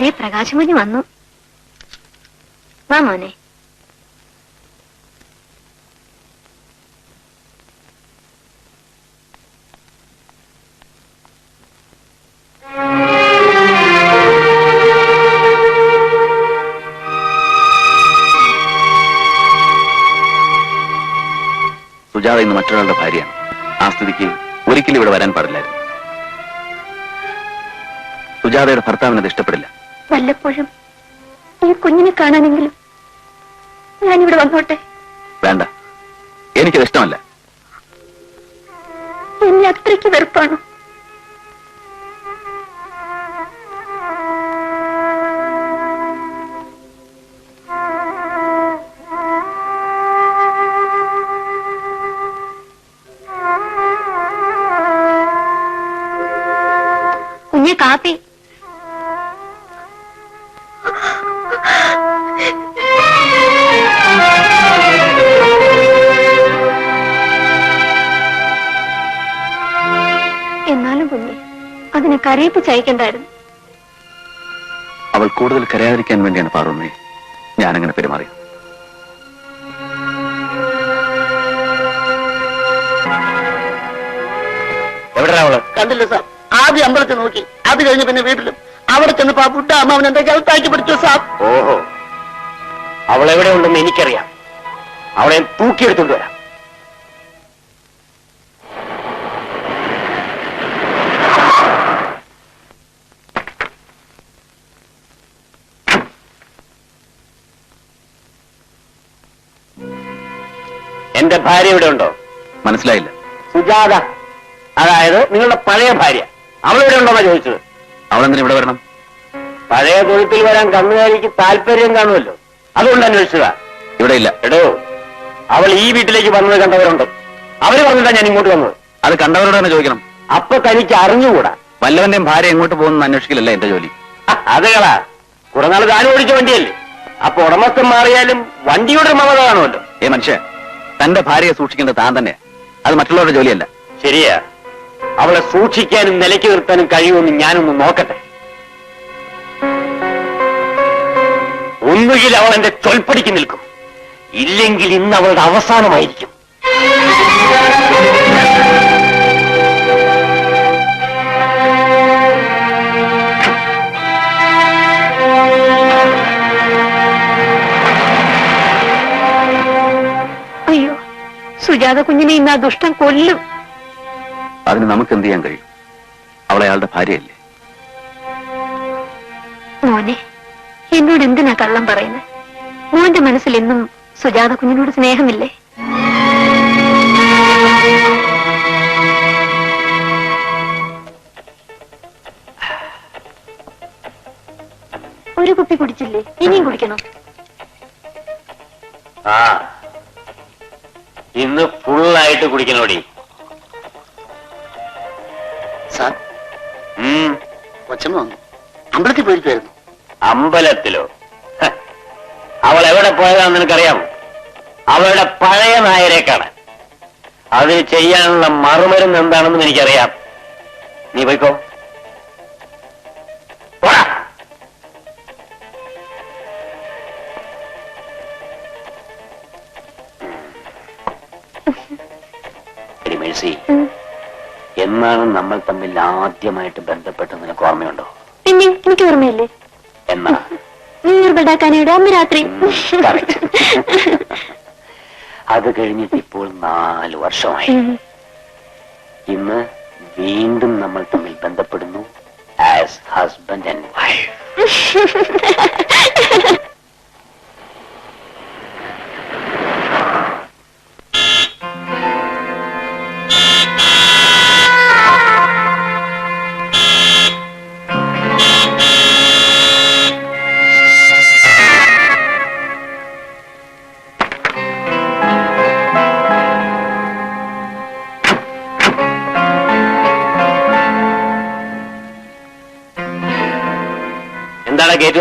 ദേ പ്രകാശമണി വന്നു. വാ മോനെ. സുജാത ഇന്ന് മറ്റൊരാളുടെ ഭാര്യയാണ്. ആ സ്ഥിതിക്ക് ഒരിക്കലും ഇവിടെ വരാൻ പാടില്ലായിരുന്നു. സുജാതയുടെ ഭർത്താവിനത് ഇഷ്ടപ്പെടില്ല. വല്ലപ്പോഴും ഈ കുഞ്ഞിനെ കാണാനെങ്കിലും ഞാനിവിടെ വന്നോട്ടെ? വേണ്ട. എനിക്കത് ഇഷ്ടമല്ല. എന്നെ അത്രയ്ക്ക് വെറുപ്പാണോ? അതിനെ ചയക്കണ്ടായിരുന്നു അവൾ കൂടുതൽ കരയാതിരിക്കാൻ വേണ്ടിയാണ് പാറുമ്മേ ഞാനങ്ങനെ പെരുമാറി കണ്ടില്ല സാർ. ആദ്യം അമ്പലത്തിൽ നോക്കി. അത് കഴിഞ്ഞ് പിന്നെ വീട്ടിലും. അവിടെ ചെന്നപ്പോ ആ ബുദ്ധ അമ്മാവൻ എന്റെ കഴുത്താക്കി പിടിച്ചു സാർ. ഓഹോ. അവളെവിടെ ഉണ്ടെന്ന് എനിക്കറിയാം. അവളെ തൂക്കിയെടുത്തോണ്ട് വരാം. എന്റെ ഭാര്യ ഇവിടെ ഉണ്ടോ? മനസ്സിലായില്ല. സുജാത. അതായത് നിങ്ങളുടെ പഴയ ഭാര്യ. അവൾ ഇവിടെ ഉണ്ടോന്നാ ചോദിച്ചത്? അവളെന്തിനാ ഇവിടെ വരണം? പഴയ തൊഴുത്തിൽ വരാൻ കന്നുകാലിക്ക് താല്പര്യം കാണുമല്ലോ. അതുകൊണ്ട് അന്വേഷിച്ചതാ. ഇവിടെ ഇല്ല. എടോ അവൾ ഈ വീട്ടിലേക്ക് വന്നത് കണ്ടവരുണ്ട്. അവർ പറഞ്ഞിട്ടാ ഞാൻ ഇങ്ങോട്ട് വന്നത്. അത് കണ്ടവരോടാണ് ചോദിക്കണം. അപ്പൊ തനിക്ക് അറിഞ്ഞുകൂടാ? വല്ലവന്റെയും ഭാര്യ എങ്ങോട്ട് പോകുന്ന അന്വേഷിക്കലല്ല എന്റെ ജോലി? അതേകളാ കുറനാൾ താനും ഓടിച്ച വണ്ടിയല്ലേ? അപ്പൊ ഉടമസ്ഥൻ മാറിയാലും വണ്ടിയുടെ മമത കാണുമല്ലോ. ഏ മനുഷ്യ തന്റെ ഭാര്യയെ സൂക്ഷിക്കേണ്ട താൻ തന്നെ അത് മറ്റുള്ളവരുടെ ജോലിയല്ല. ശരിയാ. അവളെ സൂക്ഷിക്കാനും നിലയ്ക്ക് നിർത്താനും കഴിയുമെന്ന് ഞാനൊന്ന് നോക്കട്ടെ. ഒന്നുകിൽ അവൾ എന്റെ തൊൽപ്പടിക്ക് നിൽക്കും. ഇല്ലെങ്കിൽ ഇന്ന് അവളുടെ അവസാനമായിരിക്കും. സുജാത കുഞ്ഞിനെ ഇന്ന് ആ ദുഷ്ടം കൊല്ലും. അതിന് നമുക്ക് എന്ത് ചെയ്യാൻ കഴിയും? അവളെ അയാളുടെ ഭാര്യയല്ലേ? മോനെ എന്നോട് എന്തിനാ കള്ളം പറയുന്നത്? മോന്റെ മനസ്സിൽ എന്നും സുജാത കുഞ്ഞിനോട് സ്നേഹമില്ലേ? ഒരു കുപ്പി കുടിച്ചില്ലേ? ഇനിയും കുടിക്കണം? ആ. ഇന്ന് ഫുള്ളായിട്ട് കുടിക്കണോടി. സാർ. ഉം. കൊച്ചമ്മ വന്നു. അമ്പലത്തിൽ പോയിരിക്കുമായിരുന്നു അമ്പലത്തിലോ? അവൾ എവിടെ പോയതാണെന്ന് നിനക്കറിയാമോ അവളുടെ പഴയ നായരെ കാണാൻ അത് ചെയ്യാനുള്ള മറുമരുന്ന് എന്താണെന്നും എനിക്കറിയാം. നീ പോയിക്കോ. പോടാ. എടി മേഴ്സി എന്നാണ് നമ്മൾ തമ്മിൽ ആദ്യമായിട്ട് ബന്ധപ്പെട്ട നിനക്ക് ഓർമ്മയുണ്ടോ? പിന്നെ എനിക്ക് ഓർമ്മയില്ലേ? എന്നാ? ബഡാക്കാനയുടെ അന്ന് രാത്രി. അത് കഴിഞ്ഞിട്ട് ഇപ്പോൾ നാല് വർഷമായി. ഇന്ന്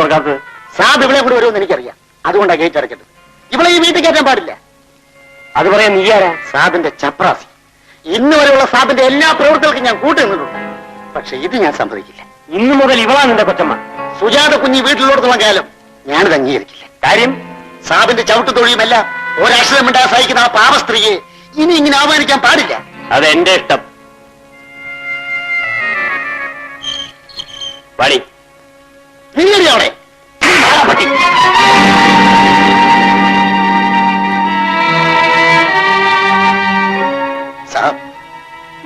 തുറക്കാത്തത് സാബ് ഇവിടെ കൂടി വരുമെന്ന് എനിക്കറിയാം. അതുകൊണ്ടാ ഗേറ്റ് അടയ്ക്കട്ടെ ഇവിടെ ഈ വീട്ടിൽ കയറ്റാൻ പാടില്ല. അത് പറയാൻ നീ ആരാ? സാബിന്റെ ചപ്രാസി. ഇന്ന് വരെയുള്ള സാബിന്റെ എല്ലാ പ്രവൃത്തികൾക്കും ഞാൻ കൂട്ടു നിന്നിട്ടുണ്ട്. പക്ഷെ ഇത് ഞാൻ സമ്മതിക്കില്ല. ഇന്നു മുതൽ ഇവളാ നിന്റെ കൊച്ചമ്മ. സുജാത കുഞ്ഞി വീട്ടിലോടത്തുള്ള കാലം ഞാനിത് അംഗീകരിക്കില്ല. കാര്യം സാബിന്റെ ചവിട്ടു തൊഴിയുമല്ല ഒരക്ഷരം മിണ്ടാ സഹിക്കുന്ന ആ പാവ സ്ത്രീയെ ഇനി ഇങ്ങനെ അവമാനിക്കാൻ പാടില്ല. അത് ഇഷ്ടം. വടി. നീയടി അവിടെ.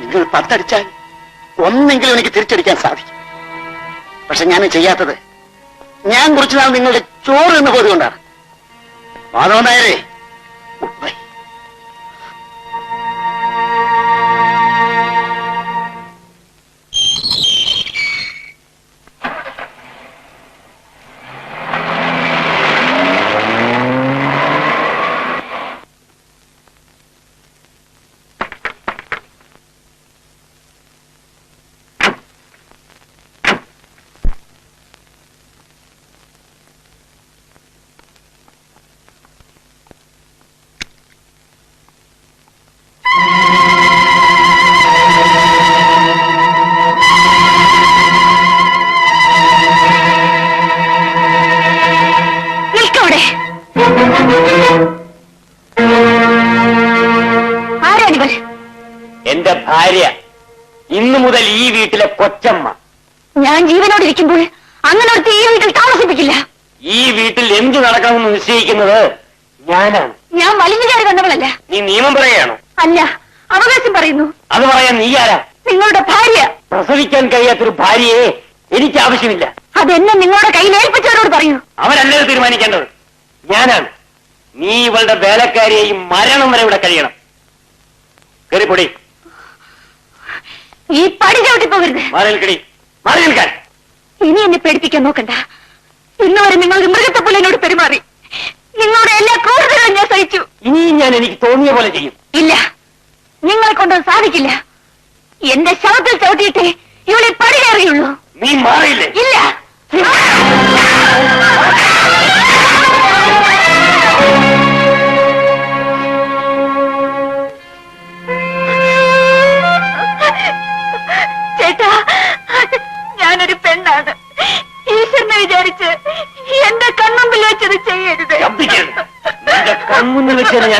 നിങ്ങൾ പത്തടിച്ചാൽ ഒന്നെങ്കിലും എനിക്ക് തിരിച്ചടിക്കാൻ സാധിക്കും. പക്ഷെ ഞാൻ ചെയ്യാത്തത് ഞാൻ കുറിച്ചതാണ് നിങ്ങളുടെ ചോറ് എന്ന് പോയതുകൊണ്ടാണ് മാധവൻ നായരെ ഭാര്യ ഇന്നു മുതൽ ഈ വീട്ടിലെ കൊച്ചമ്മ. ഞാൻ ജീവനോട് ഇരിക്കുമ്പോൾ അങ്ങനെ ഒരു ഈ വീട്ടിൽ താമസിപ്പിക്കില്ല. ഈ വീട്ടിൽ എന്തു നടക്കണമെന്ന് നിശ്ചയിക്കുന്നത് ഞാനാണ്. ഞാൻ വലിഞ്ഞു കയറി വന്നവളല്ല. നീ നിയമം പറയുകയാണോ? അല്ല അവകാശം പറയുന്നു. അത് പറയാൻ നീ ആരാ? നിങ്ങളുടെ ഭാര്യ. പ്രസവിക്കാൻ കഴിയാത്തൊരു ഭാര്യയെ എനിക്ക് ആവശ്യമില്ല. അതെന്നെ നിങ്ങളുടെ കയ്യിൽ ഏൽപ്പിച്ചവരോട് പറയൂ. അവരല്ലേ തീരുമാനിക്കേണ്ടത്? ഞാനാണ്. നീ ഇവളുടെ വേലക്കാരിയെയും മരണം വരെ ഇവിടെ കഴിയണം. കയറിപ്പൊടി ഈ പടി ചവിട്ടി പോകരുത്. മാറി നിൽക്കടി മാറി നിൽക്കാൻ ഇനി എന്നെ പേടിപ്പിക്കാൻ നോക്കണ്ട. ഇന്നുവരെ നിങ്ങൾ ഒരു മൃഗത്തെ പോലെ എന്നോട് പെരുമാറി. നിങ്ങളുടെ എല്ലാ ക്രൂരതകളും ഞാൻ സഹിച്ചു. ഇനിയും ഞാൻ എനിക്ക് തോന്നിയ പോലെ ചെയ്യും. ഇല്ല. നിങ്ങളെ കൊണ്ടൊന്നും സാധിക്കില്ല. എന്റെ ശവത്തിൽ ചവിട്ടിയിട്ടേ ഇവളെ പടി കയറിയുള്ളൂ. നീ മാറിയില്ലേ? ഇല്ല.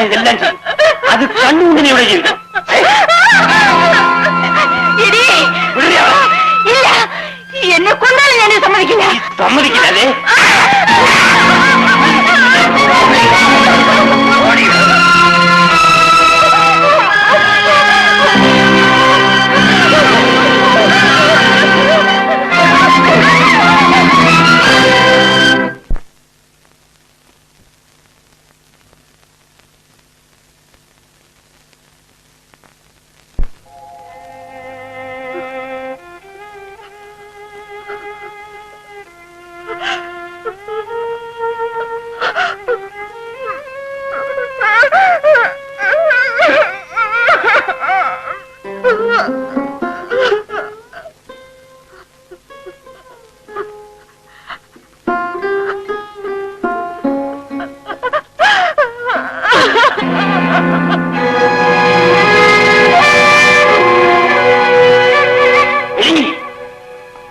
இது எல்லாம்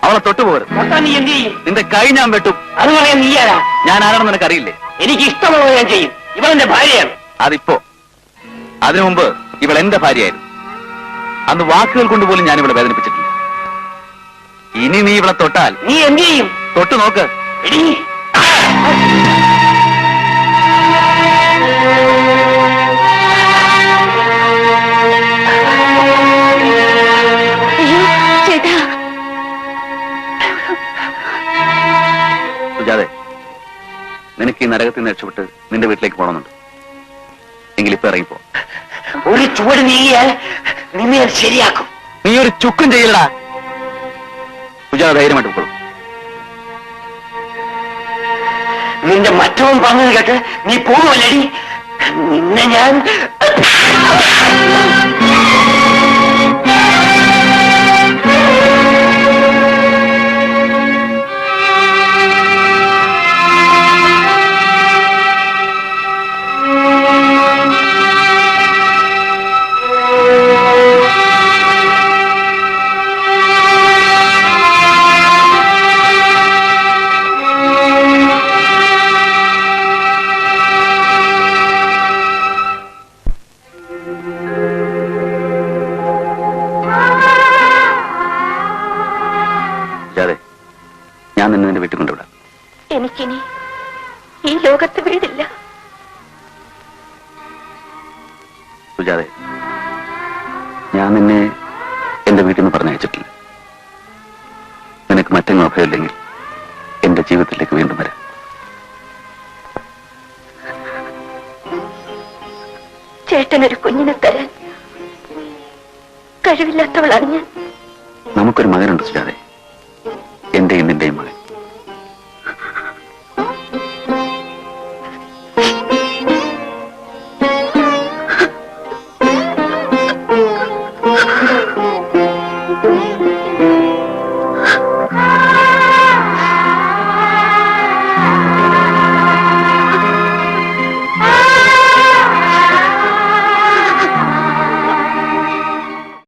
അവളെ തൊട്ടുപോകരുത് തൊട്ടാ നീ എന്ത് ചെയ്യും? നിന്റെ കൈ ഞാൻ വെട്ടും. അത് പറയാൻ നീ ആരാ? ഞാൻ ആരാണെന്ന് നിനക്ക് അറിയില്ലേ എനിക്ക് ഇഷ്ടമുള്ളത് ഞാൻ ചെയ്യും. ഇവളെന്റെ ഭാര്യയാണ്. അതിപ്പോ. അതിനു മുമ്പ് ഇവൾ എന്റെ ഭാര്യയായിരുന്നു. അന്ന് വാക്കുകൾ കൊണ്ട് പോലും ഞാൻ ഇവളെ വേദനിപ്പിച്ചിട്ടില്ല. ഇനി നീ ഇവളെ തൊട്ടാൽ നീ എന്ത് ചെയ്യും? തൊട്ടു നോക്ക്. എടി. ഈ നരകത്തിൽ നിന്ന് രക്ഷപ്പെട്ട് നിന്റെ വീട്ടിലേക്ക് പോകണമെന്നുണ്ട് എങ്കിലിപ്പോ ഇറങ്ങിപ്പോ. ഒരു ചുവട് നീങ്ങിയാൽ നിന്നെ ഞാൻ ശരിയാക്കും. നീ ഒരു ചുക്കും ചെയ്യില്ലടാ സുജാത ധൈര്യമായിട്ട് പോകണം നിന്റെ മറ്റവും പറഞ്ഞത് കേട്ട് നീ പോകുമല്ലടി നിന്നെ ഞാൻ രാതെ ഞാൻ നിന്നെ നിന്റെ വീട്ടിൽ കൊണ്ടുവിടാം. എനിക്കിനി ഈ ലോകത്ത് വീടില്ല. സുജാതെ ഞാൻ നിന്നെ എന്റെ വീട്ടിൽ നിന്ന് പറഞ്ഞയച്ചിട്ടില്ല നിനക്ക് മറ്റെങ്ങോ അഭയമില്ലെങ്കിൽ എന്റെ ജീവിതത്തിലേക്ക് വീണ്ടും വരാം. ചേട്ടനൊരു കുഞ്ഞിനെ തരാൻ. കഴിവില്ലാത്തവളാണ് ഞാൻ. നമുക്കൊരു മകനുണ്ട് സുജാതെ. എന്റെയും നിന്റെയും മകൻ.